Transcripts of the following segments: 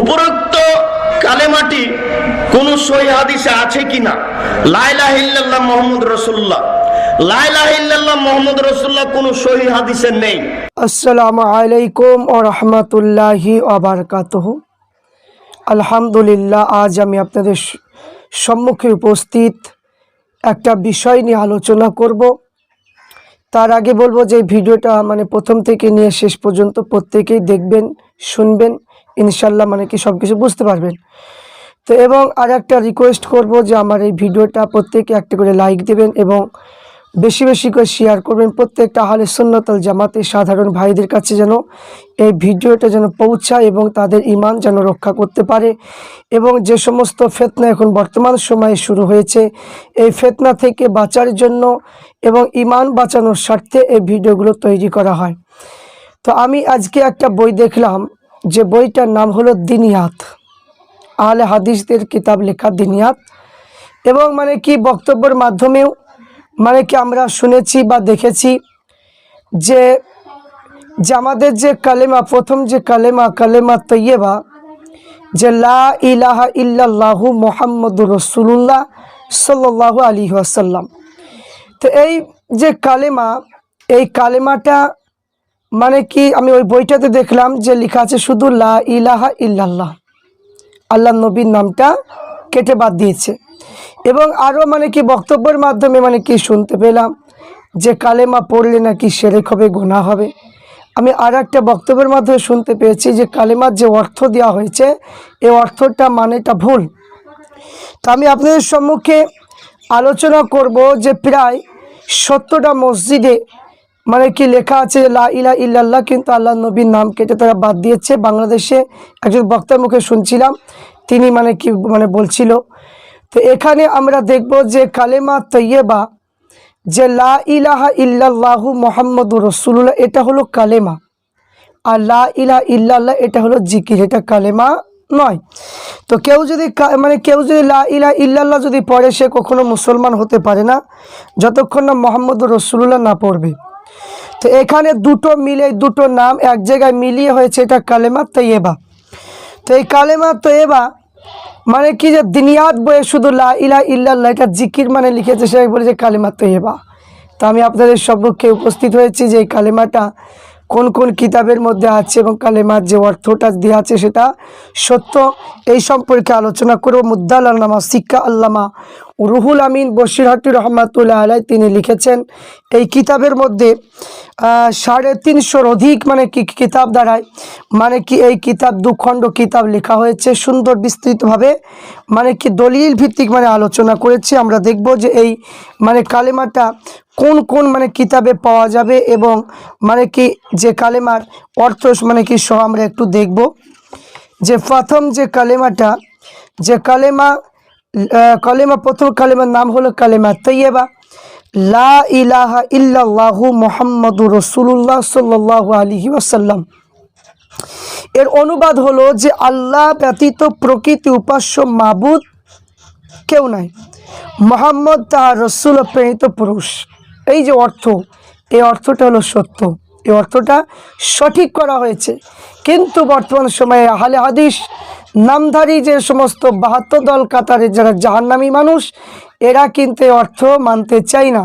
উপরোক্ত কালেমাটি কোন সহি হাদিসে আছে কিনা? ইল্লাল্লাহ মোহাম্মদ রসুল্লাহ মোহাম্মদ রসুল্লাহ নেই। আলাইকুম আলহামদুলিল্লাহ, আজ আমি আপনাদের সম্মুখে উপস্থিত একটা বিষয় নিয়ে আলোচনা করব। তার আগে বলব যে ভিডিওটা মানে প্রথম থেকে নিয়ে শেষ পর্যন্ত প্রত্যেকেই দেখবেন, শুনবেন, ইনশাল্লাহ মানে কি সব কিছু বুঝতে পারবেন। তো এবং আর একটা রিকোয়েস্ট করব যে আমার এই ভিডিওটা প্রত্যেকে একটা করে লাইক দেবেন এবং বেশি বেশি করে শেয়ার করবেন। প্রত্যেকটা হালে সুন্নতল জামাতের সাধারণ ভাইদের কাছে যেন এই ভিডিওটা যেন পৌঁছায় এবং তাদের ইমান যেন রক্ষা করতে পারে এবং যে সমস্ত ফেতনা এখন বর্তমান সময়ে শুরু হয়েছে, এই ফেতনা থেকে বাঁচার জন্য এবং ইমান বাঁচানোর স্বার্থে এই ভিডিওগুলো তৈরি করা হয়। তো আমি আজকে একটা বই দেখলাম, যে বইটার নাম হলো দিনিয়াত। আহলে হাদিসদের কিতাব লেখা দিনিয়াত। এবং মানে কি বক্তব্যের মাধ্যমেও মানে কি আমরা শুনেছি বা দেখেছি যে যে আমাদের যে কালেমা, প্রথম যে কালেমা কালেমা তৈয়বা যে লা ইলাহা ইল্লাল্লাহু মোহাম্মদুর রসুল্লাহ সাল্লাল্লাহু আলী আসাল্লাম তো এই যে কালেমা, এই কালেমাটা মানে কি, আমি ওই বইটাতে দেখলাম যে লেখা আছে শুধু লা ইলাহা ইল্লাল্লাহ। আল্লাহ নবীর নামটা কেটে বাদ দিয়েছে। এবং আরও মানে কি বক্তব্যের মাধ্যমে মানে কি শুনতে পেলাম যে কালেমা পড়লে নাকি সেরেক হবে গোনা হবে। আমি আর একটা বক্তব্যের মাধ্যমে শুনতে পেয়েছি যে কালেমার যে অর্থ দেওয়া হয়েছে, এই অর্থটা মানেটা ভুল। তো আমি আপনাদের সম্মুখে আলোচনা করব যে প্রায় সত্তরটা মসজিদে মানে কি লেখা আছে লা ইলা ইল্লাল্লাহ, কিন্তু আল্লাহ নবীর নাম কেটে তারা বাদ দিয়েছে। বাংলাদেশে একজন বক্তার মুখে শুনছিলাম, তিনি মানে কি মানে বলছিল তো এখানে আমরা দেখব যে কালেমা তৈয়বা যে লা ইলাহা ইল্লাল্লাহু মোহাম্মদুর রসুল্লাহ এটা হলো কালেমা। আর লা ইলাহা ইল্লাল্লাহ, এটা হলো জিকির, এটা কালেমা নয়। তো কেউ যদি মানে কেউ যদি লা ইলাহা ইল্লাল্লাহ যদি পড়ে, সে কখনো মুসলমান হতে পারে না, যতক্ষণ না মোহাম্মদুর রসুল্লাহ না পড়বে। তো এখানে দুটো মিলে, দুটো নাম এক জায়গায় মিলিয়ে হয়েছে, এটা কালেমা তৈয়বা তো এই কালেমা তৈয়বা মানে কি যে দিনিয়াত বইয়ে শুধু লা ইলা ইল্লাল্লাহ এটা জিকির মানে লিখেছে, সে বলেছে কালেমা তৈবা তো আমি আপনাদের সম্মুখে উপস্থিত হয়েছি যে এই কালেমাটা কোন কোন কিতাবের মধ্যে আছে এবং কালেমার যে অর্থটা দিয়ে আছে সেটা সত্য। এই সম্পর্কে আলোচনা করব মুদ্দাল আল্লামা শিক্ষা আল্লামা রুহুল আমিন বশিরহাটি রহমাতুল্লাহ আলাই তিনি লিখেছেন, এই কিতাবের মধ্যে সাড়ে তিনশোর অধিক মানে কি কিতাব দ্বারায় মানে কি এই কিতাব দুখণ্ড কিতাব লেখা হয়েছে সুন্দর বিস্তৃতভাবে। মানে কি দলিল ভিত্তিক মানে আলোচনা করেছি। আমরা দেখব যে এই মানে কালেমাটা কোন কোন মানে কিতাবে পাওয়া যাবে এবং মানে কি যে কালেমার অর্থ মানে কি সহ আমরা একটু দেখব। যে প্রথম যে কালেমাটা, যে কালেমা কালেমা, প্রথম কালেমার নাম হলো কালেমা তৈয়বা লা ইলাহা ইল্লাল্লাহু মোহাম্মদুর রসুল্লাহ সাল্লাল্লাহু আলাইহি ওয়াসাল্লাম। এর অনুবাদ হলো যে আল্লাহ ব্যতীত প্রকৃতি উপাস্য মাবুদ কেউ নাই। মোহাম্মদ তাহার রসুল প্রেরিত পুরুষ। এই যে অর্থ, এই অর্থটা হলো সত্য। এই অর্থটা সঠিক করা হয়েছে। কিন্তু বর্তমান সময়ে আহলে হাদিস নামধারী যে সমস্ত বাহাত্তর দল কাতারের যারা জাহান্নামী মানুষ, এরা কিন্তু অর্থ মানতে চায় না।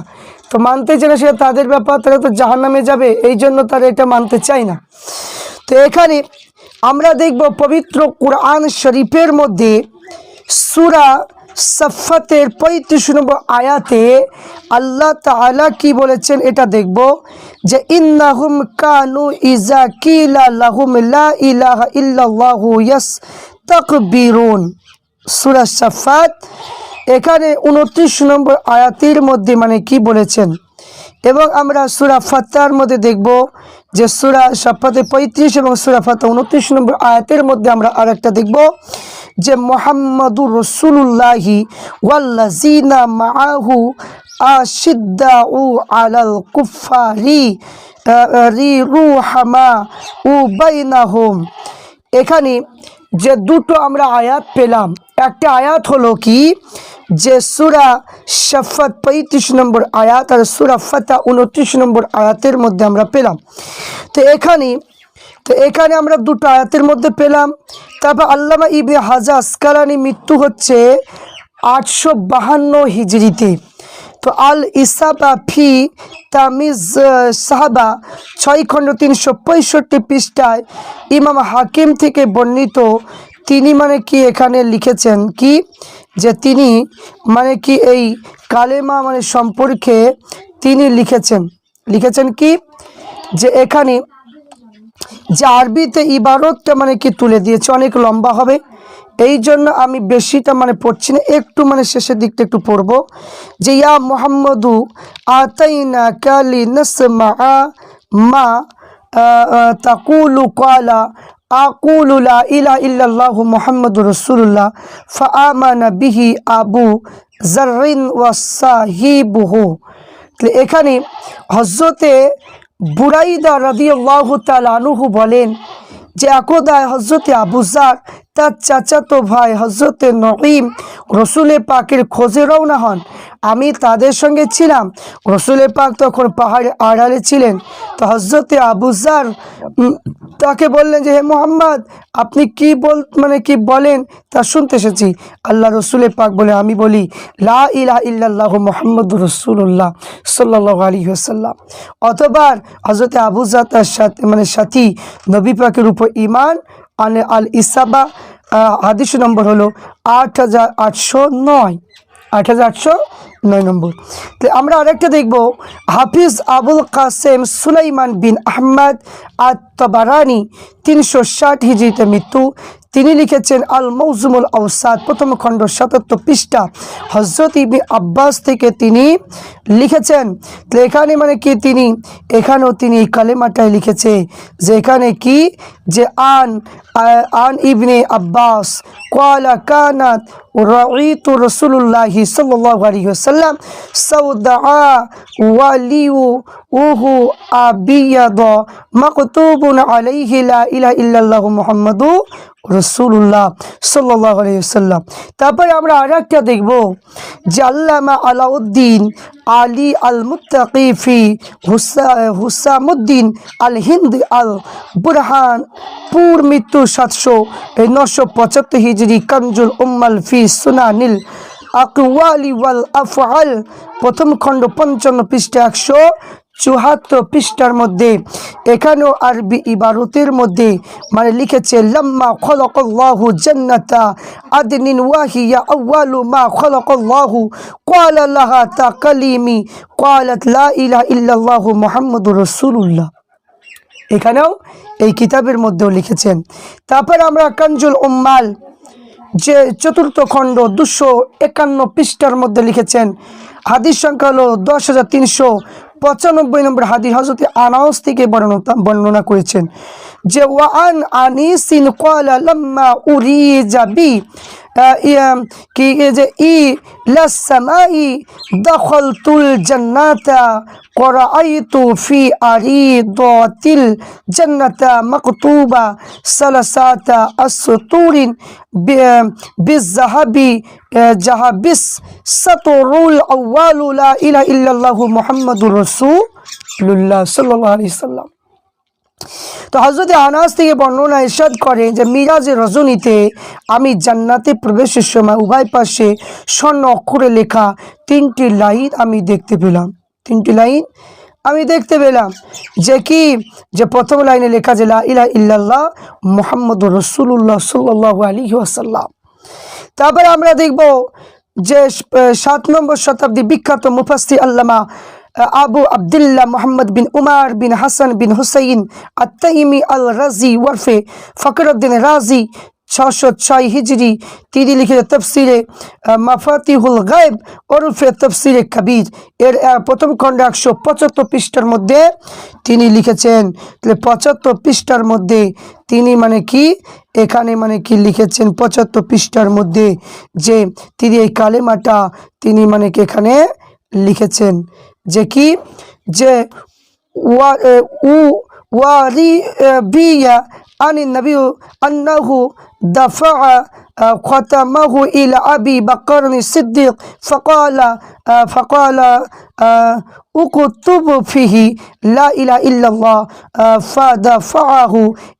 তো মানতে চায় না সেটা তাদের ব্যাপার, তারা তো জাহান্নামে যাবে, এই জন্য তারা এটা মানতে চায় না। তো এখানে আমরা দেখব পবিত্র কোরআন শরীফের মধ্যে সুরা সফাতের পঁয়ত্রিশ নম্বর আয়াতে আল্লাহ তাআলা কি বলেছেন এটা দেখব, যে ইন্নাহুম কানু ইজা কিলা লাহুম লা ইলাহা ইল্লাল্লাহু ইয়াস্তাকবিরুন সূরা সাফাত। এখানে উনত্রিশ নম্বর আয়াতের মধ্যে মানে কি বলেছেন? এবং আমরা সুরা ফাত্তার মধ্যে দেখব যে সুরা সাফাতে পঁয়ত্রিশ এবং সুরা ফাত্তা উনত্রিশ নম্বর আয়াতের মধ্যে আমরা আরেকটা দেখব যে মোহাম্মদুর রসুল্লাহি ওয়াল্লাজিনা মাআহু আশিদ্দাউ আলাল কুফারি রি রুহামা উ বাইনাহুম। এখানে যে দুটো আমরা আয়াত পেলাম। একটা আয়াত হলো কি? যে সুরা শফত পঁয়ত্রিশ নম্বর আয়াত আর সুরা ফতা উনত্রিশ নম্বর আয়াতের মধ্যে আমরা পেলাম। তো এখানে তো এখানে আমরা দুটো আয়াতের মধ্যে পেলাম। তারপর আল্লামা ইবনে হাজা আসকালানি মৃত্যু হচ্ছে আটশো বাহান্ন হিজড়িতে। তো আল ইসাবা ফি তামিজ সাহাবা ছয় খণ্ড তিনশো পঁয়ষট্টি পৃষ্ঠায় ইমাম হাকিম থেকে বর্ণিত। তিনি মানে কি এখানে লিখেছেন কি? যে তিনি মানে কি এই কালেমা মানে সম্পর্কে তিনি লিখেছেন। লিখেছেন কি? যে এখানে যে আরবিতে ইবারতটা মানে কি তুলে দিয়েছে, অনেক লম্বা হবে। এই জন্য আমি বেশিটা মানে পড়ছি না, একটু মানে শেষের দিকটা একটু পড়ব। যে ইয়া মোহাম্মদু আতাইনা কালি নসমা মা তাকুলু কালা ইলা বিহি আবু জাররিন ওয়া সাহিবুহু। তো এখানে হজরতে বুরাইদা রাদিয়াল্লাহু তাআলা আনহু বলেন যে একদায় হজরতে আবুজার তার চাচাতো ভাই হজরতে নঈম রসুলের পাকের খোঁজে রওনা হন। আমি তাদের সঙ্গে ছিলাম। রসুলের পাক তখন পাহাড়ে আড়ালে ছিলেন। তো হজরতে আবুজার তাকে বললেন যে, হে মোহাম্মদ, আপনি কি বল মানে কি বলেন? তা শুনতে এসেছি। আল্লাহ রসুলের পাক বলে, আমি বলি, লা ইলাহা ইল্লাল্লাহ মোহাম্মদ রসুল্লাহ সাল্লাহ আলী সাল্লাম অথবা হজরতে আবুজা তার সাথে মানে সাথী, নবী পাকের উপর ইমান আনে আল ইসাবা হাদিস নম্বর হলো আট হাজার আটশো নয়। আট হাজার আটশো নয় নম্বর। তো আমরা আরেকটা দেখব, হাফিজ আবুল কাসেম সুলাইমান বিন আহমদ আত তবারানি তিনশো ষাট হিজড়িতে মৃত্যু। তিনি লিখেছেন, আল মৌজুমুল আউসাদ প্রথম খণ্ড, সাতাত্তর পৃষ্ঠা। হজরত ইবি আব্বাস থেকে তিনি লিখেছেন, তো এখানে মানে কি তিনি, এখানেও তিনি এই কালেমাটাই লিখেছে, যে এখানে কি, যে আন আ- আন ইবনে আব্বাস قال كانت رأيت رسول الله صلى الله عليه وسلم سوداء ولي وهو أبيض مكتوب عليه لا إله إلا الله محمد রসুল্লাহ সাল্লাহ আলাইসাল্লাম তারপরে আমরা আর একটা দেখব যে আল্লামা আলাউদ্দিন আলী আল মুত্তাকিফি হুসা হুসামুদ্দিন আল হিন্দ আল বুরহান পুর মৃত্যু সাতশো এই নশো পঁচাত্তর হিজড়ি কানজুল উম্মাল ফি সুনানিল আকওয়ালি ওয়াল আফআল। প্রথম খণ্ড পঞ্চান্ন পৃষ্ঠা একশো চুহাত্তর পৃষ্ঠার মধ্যে। এখানেও আরবি ইবারতের মধ্যে মানে লিখেছে, লম্মা খলকল্লাহু জন্নতা আদিন ওয়াহিয়া আউয়ালু মা খলকল্লাহু। ক্বালা লাহা তাকালিমি ক্বালাত লা ইলাহা ইল্লাল্লাহু মুহাম্মাদুর রাসূলুল্লাহ। এখানেও এই কিতাবের মধ্যেও লিখেছেন। তারপর আমরা কাঞ্জুল উম্মাল, যে চতুর্থ খণ্ড দুশো একান্ন পৃষ্ঠার মধ্যে লিখেছেন, হাদিস সংখ্যা হলো দশ হাজার তিনশো পঁচানব্বই নম্বর হাদিস হজরত আনাউস থেকে বর্ণনা করেছেন যে ওয়ান আনিসিন কলা লাম্মা উরি যাবি কি যে, ই লাসামাই দখলতুল জান্নাতা قرأيت في عريضة الجنة مكتوبة ثلاثة أسطور ب- بالذهب جهبس سطر الأول لا إله إلا الله محمد رسول الله صلى الله عليه وسلم তো হজরত আনাস থেকে বর্ণনা ইরশাদ করে যে মিরাজের রজনীতে আমি জান্নাতে প্রবেশের সময় উভয় পাশে স্বর্ণ অক্ষরে লেখা তিনটি লাইন আমি দেখতে পেলাম তিনটি লাইন আমি দেখতে পেলাম যে কি? যে প্রথম লাইনে লেখা যে ইলা ইল্লাল্লাহ মোহাম্মদ রসুল্লাহ সাল্লাহ আলী ওয়াসাল্লাম। তারপরে আমরা দেখব যে সাত নম্বর শতাব্দী বিখ্যাত মুফাসি আল্লামা আবু আবদুল্লাহ মোহাম্মদ বিন উমার বিন হাসান বিন হুসাইন আত্তাইমি আল রাজি ওরফে ফকরুদ্দিন রাজি ছশো ছয় হিজরি। তিনি লিখিত তফসিরে মাফাতিহুল গায়েব, ওরফে তফসিরে কবির। এর প্রথম খণ্ড একশো পঁচাত্তর পৃষ্ঠার মধ্যে তিনি লিখেছেন, তাহলে পঁচাত্তর পৃষ্ঠার মধ্যে তিনি মানে কি? এখানে মানে কি লিখেছেন পঁচাত্তর পৃষ্ঠার মধ্যে যে তিনি এই কালেমাটা তিনি মানে কি এখানে লিখেছেন? যে কি? যে, ওয়া উ ওয়ারি বিয়া আনি নবী আন্নাহু দাফা آه، ختمه إلى أبي بكر الصديق فقال آه، فقال آه، اكتب فيه لا إله إلا الله آه، فدفعه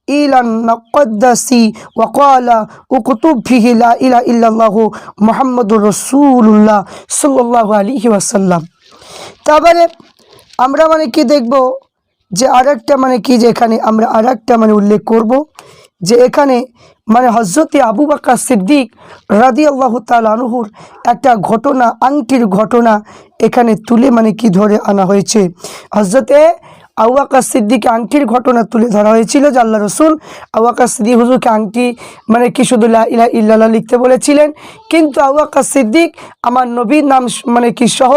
إلى المقدس وقال اكتب فيه لا إله إلا الله محمد رسول الله صلى الله عليه وسلم তারপরে আমরা মানে কি দেখব যে আরেকটা মানে কি যে এখানে আমরা আরেকটা মানে উল্লেখ করব যে এখানে মানে হজরতে আবু বাক্কা সিদ্দিক রাদি আল্লাহ তালহুর একটা ঘটনা, আংটির ঘটনা এখানে তুলে মানে কি ধরে আনা হয়েছে? হজরতে আউয়াকা সিদ্দিকে আংটির ঘটনা তুলে ধরা হয়েছিল, যে আল্লাহ রসুল আউয়াকা সিদ্দিক হুজুরকে আংটি মানে কি শুধু ইলা ইল্লাল্লাহ লিখতে বলেছিলেন, কিন্তু আউয়াকা সিদ্দিক আমার নবীর নাম মানে কি সহ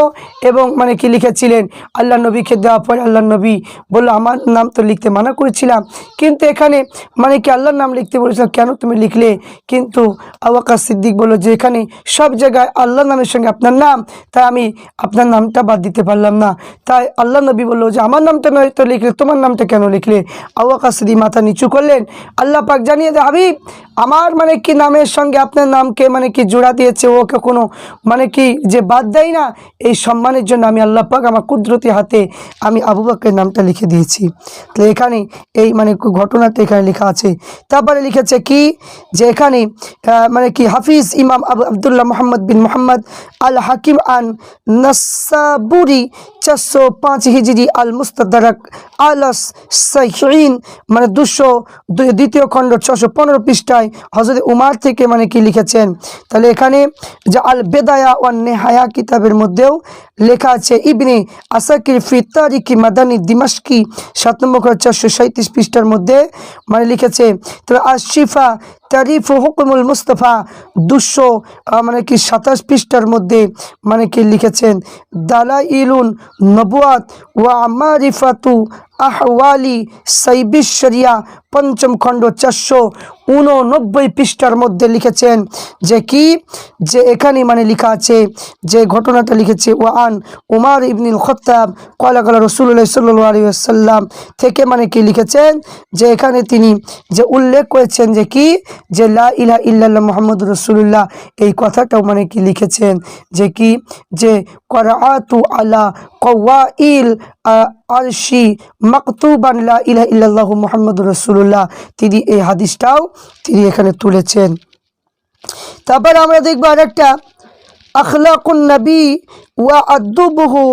এবং মানে কি লিখেছিলেন আল্লাহ নবীকে দেওয়া পরে আল্লাহ নবী বলল, আমার নাম তো লিখতে মানা করেছিলাম, কিন্তু এখানে মানে কি আল্লাহর নাম লিখতে বলেছিলাম, কেন তুমি লিখলে? কিন্তু আওয়াকা সিদ্দিক বলল, যে এখানে সব জায়গায় আল্লাহ নামের সঙ্গে আপনার নাম, তাই আমি আপনার নামটা বাদ দিতে পারলাম না। তাই আল্লাহ নবী বলল, যে আমার নামটা নয় তো লিখলে, তোমার নামটা কেন লিখলে? আওয়াকা সিদ্দিক মাথা নিচু করলেন। আল্লাহ পাক জানিয়ে দে হাবিব আমার মানে কি নামের সঙ্গে আপনার নামকে মানে কি জোড়া দিয়েছে ওকে কোনো মানে কি যে বাদ দেয় না? এই সম্মানের জন্য আমি আল্লাহ পাক আমার কুদরতি হাতে আমি আবু বাক্যের নামটা লিখে দিয়েছি। তো এখানে এই মানে ঘটনাটা এখানে লেখা আছে, তারপরে লিখেছে কি? যে এখানে মানে কি হাফিজ ইমাম আবু আবদুল্লাহ মোহাম্মদ বিন মোহাম্মদ আল হাকিম আন নাসাবুরি চারশো পাঁচ হিজিরি আল মুস্তাদারাক আলাস সাইন মানে দুশো, দ্বিতীয় খণ্ড ছশো পনেরো পৃষ্ঠায় হজরত উমার থেকে মানে কি লিখেছেন? তাহলে এখানে যে আল বেদায়া ও নেহায়া কিতাবের মধ্যেও লেখা আছে, ইবনে আসাকির ফিতারিকি মাদানি দিমাসকি সাত নম্বর চারশো সাঁত্রিশ পৃষ্ঠার মধ্যে মানে লিখেছে তবে আশিফা তারিফ হুকুমুল মুস্তফা দুশো মানে কি সাতাশ পৃষ্ঠার মধ্যে মানে কি লিখেছেন দালা ইলুন নবুয়াত ওয়া মারিফাতু আহওয়ালি সাইবিশরিয়া পঞ্চম খণ্ড চারশো উননব্বই পৃষ্ঠার মধ্যে লিখেছেন যে কি, যে এখানে মানে লেখা আছে, যে ঘটনাটা লিখেছে ওয়ান উমার ইবনুল খত্তাব কলা কলা রসুল্লাহ সাল্লু আলী আসাল্লাম থেকে মানে কি লিখেছেন, যে এখানে তিনি যে উল্লেখ করেছেন যে কি যে লা ইলা ইল্লাল্লাহ মোহাম্মদ রসুল্লাহ এই কথাটাও মানে কি লিখেছেন? যে কি? যে করাতু আলা কওয়াইল ইল আরশি মাকতুবান লা ইলা ইল্লাল্লাহু মোহাম্মদ রাসূলুল্লাহ। তিনি এই হাদিসটাও তিনি এখানে তুলেছেন। তারপর আমরা দেখব আরেকটা আখলাকুন নবী ওয়া আদুবহু।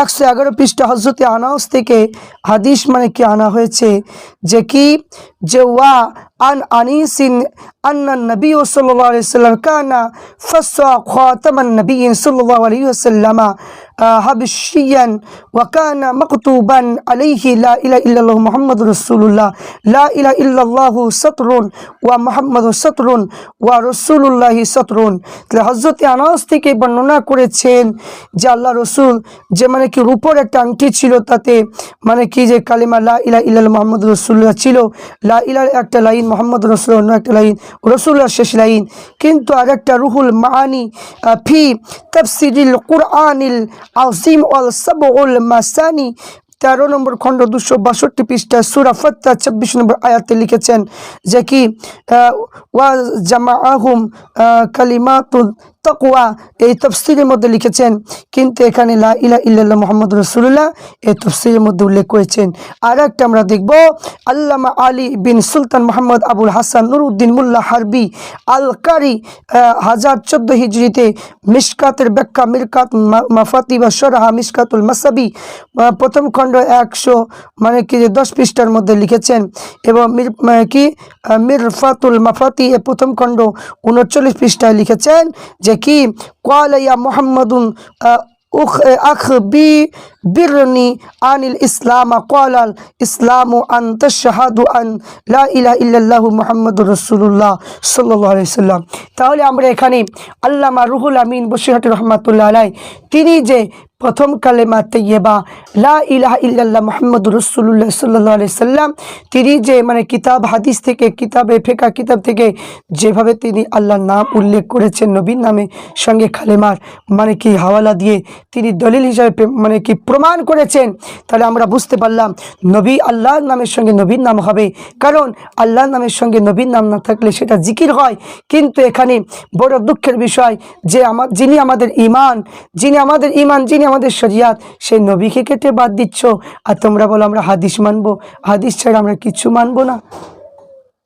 একশো এগারো পৃষ্ঠা হজরতে আনাউস থেকে হাদিস মানে কি আনা হয়েছে? যে কি? যে ওয়া আন আনিসিন আন্না নবী সাল্লাল্লাহু আলাইহি সাল্লাম কানা ফসা খাতামান নবী সাল্লাহ আলী ওয়াসাল্লাম। হাবশিয়ান ওয়া কানা মাকতুবান আলাইহি লা ইলাহা ইল্লাল্লাহু মুহাম্মাদুর রাসূলুল্লাহ। লা ইলাহা ইল্লাল্লাহু সাতরুন ওয়া মুহাম্মাদু সাতরুন ওয়া রাসূলুল্লাহি সাতরুন। তাহলে হযরতে আনাস থেকে বর্ণনা করেছেন যে আল্লাহ রসুল যে মানে কি রূপর একটা আংটি ছিল তাতে মানে কি যে কালিমা লা ইলা ইল্লাল মোহাম্মদ রসুল্লাহ ছিল। লা ইলার একটা লাইন মোহাম্মদ রসুল অন্য একটা লাইন রসুল্লাহ শেষ লাইন। কিন্তু আরেকটা রুহুল মাআনি আহ, ফি তাফসিরিল কুরআনিল আজিম ওয়াল সাবুল মাসানি তেরো নম্বর খণ্ড দুশো বাষট্টি পৃষ্ঠা, সুরা ফত্তা চব্বিশ নম্বর আয়াতে লিখেছেন যে কি ওয়া জামা আহম কালিমাতুল তকওয়া এই তফসিরের মধ্যে লিখেছেন কিন্তু এখানে লা ইলা ইল্লাল্লাহ মোহাম্মদ রসুল্লাহ এই তফসিরের মধ্যে উল্লেখ করেছেন। আর একটা আমরা দেখব আল্লামা আলী বিন সুলতান মোহাম্মদ আবুল হাসান নুরউদ্দিন মুল্লা হারবি আল কারি আহ, হাজার চোদ্দ হিজড়িতে মিসকাতের ব্যাখ্যা মিরকাত মাফাতি বা সরাহা মিসকাতুল মাসাবি প্রথম খণ্ড একশো মানে কি দশ পৃষ্ঠার মধ্যে লিখেছেন এবং মির মানে কি মিরফাতুল মাফাতি এ প্রথম খণ্ড উনচল্লিশ পৃষ্ঠায় লিখেছেন যে কি? কোয়ালাইয়া মোহাম্মদুন বিরনি আনিল ইসলাম কলাল ইসলাম আন তশাহাদু আন লা রসুল্লাহ ইল্লাল্লাহু সাল্লাম। তাহলে আমরা এখানে আল্লামা রুহুল আমিন বসিরহাট রহমাতুল্লাহ আলাই তিনি যে প্রথম কালেমা তৈয়বা লা ইলাহা ইল্লাল্লাহ মোহাম্মদ রসুল্লাহ সাল্লাহ আলি সাল্লাম, তিনি যে মানে কিতাব, হাদিস থেকে, কিতাবে ফেকা কিতাব থেকে যেভাবে তিনি আল্লাহর নাম উল্লেখ করেছেন নবীর নামে সঙ্গে খালেমার মানে কি হাওয়ালা দিয়ে তিনি দলিল হিসাবে মানে কি প্রমাণ করেছেন, তাহলে আমরা বুঝতে পারলাম নবী আল্লাহর নামের সঙ্গে নবীর নাম হবে। কারণ আল্লাহর নামের সঙ্গে নবীর নাম না থাকলে সেটা জিকির হয়। কিন্তু এখানে বড় দুঃখের বিষয় যে আমার যিনি আমাদের ইমান যিনি আমাদের ইমান যিনি আমাদের শরিয়াত, সেই নবীকে কেটে বাদ দিচ্ছ? আর তোমরা বলো, আমরা হাদিস মানবো। হাদিস ছাড়া আমরা কিছু মানবো না।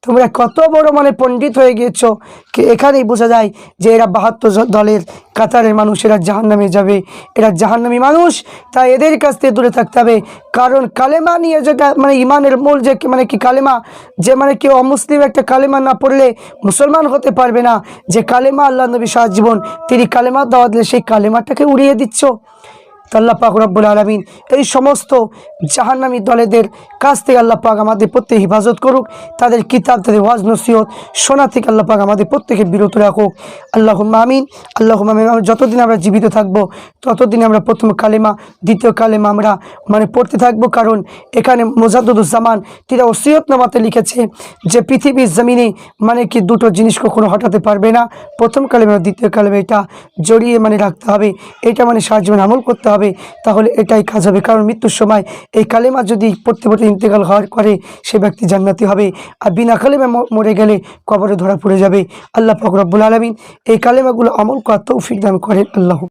তোমরা কত বড় মানে পণ্ডিত হয়ে গিয়েছো। এখানেই বোঝা যায় যে এরা বাহাত্তর দলের কাতারের মানুষ, এরা জাহান নামে যাবে। এরা জাহান্নামী মানুষ, তাই এদের কাছ থেকে দূরে থাকতে হবে। কারণ কালেমা নিয়ে যেটা মানে ইমানের মূল যে মানে কি কালেমা, যে মানে কেউ অমুসলিম একটা কালেমা না পড়লে মুসলমান হতে পারবে না। যে কালেমা আল্লাহ নবী সাহা জীবন, তিনি কালেমা দাওয়া দিলে সেই কালেমাটাকে উড়িয়ে দিচ্ছ। আল্লাহ পাক রব্বুল আলমিন এই সমস্ত জাহান্নামী দলেদের কাছ থেকে আল্লাহ পাক আমাদের প্রত্যেক হেফাজত করুক, তাদের কিতাব, তাদের ওয়াজ, নসিহত শোনা থেকে আল্লাহ পাক আমাদের প্রত্যেকে বিরত রাখুক। আল্লাহ আমিন। আল্লাহ আমিন। যতদিন আমরা জীবিত থাকব, ততদিন আমরা প্রথম কালেমা, দ্বিতীয় কালেমা আমরা মানে পড়তে থাকব, কারণ এখানে মোজাদুজ্জামান তিনি ওসিয়তনামাতে লিখেছে যে পৃথিবীর জমিনে মানে কি দুটো জিনিস কখনো হটাতে পারবে না। প্রথম কালেমা দ্বিতীয় কালেমা এটা জড়িয়ে মানে রাখতে হবে। এটা মানে সাহায্য আমল করতে হবে। তাহলে এটাই কাজ হবে। কারণ মৃত্যুর সময় এই কালেমা যদি পড়তে পড়তে ইন্তেকাল হওয়ার করে সে ব্যক্তি জান্নাতি হবে আর বিনা কালেমা মরে গেলে কবরে ধরা পড়ে যাবে। আল্লাহ ফকরব্বুল রব্বুল আলমিন এই কালেমাগুলো আমল করা তৌফিক দান করেন আল্লাহ।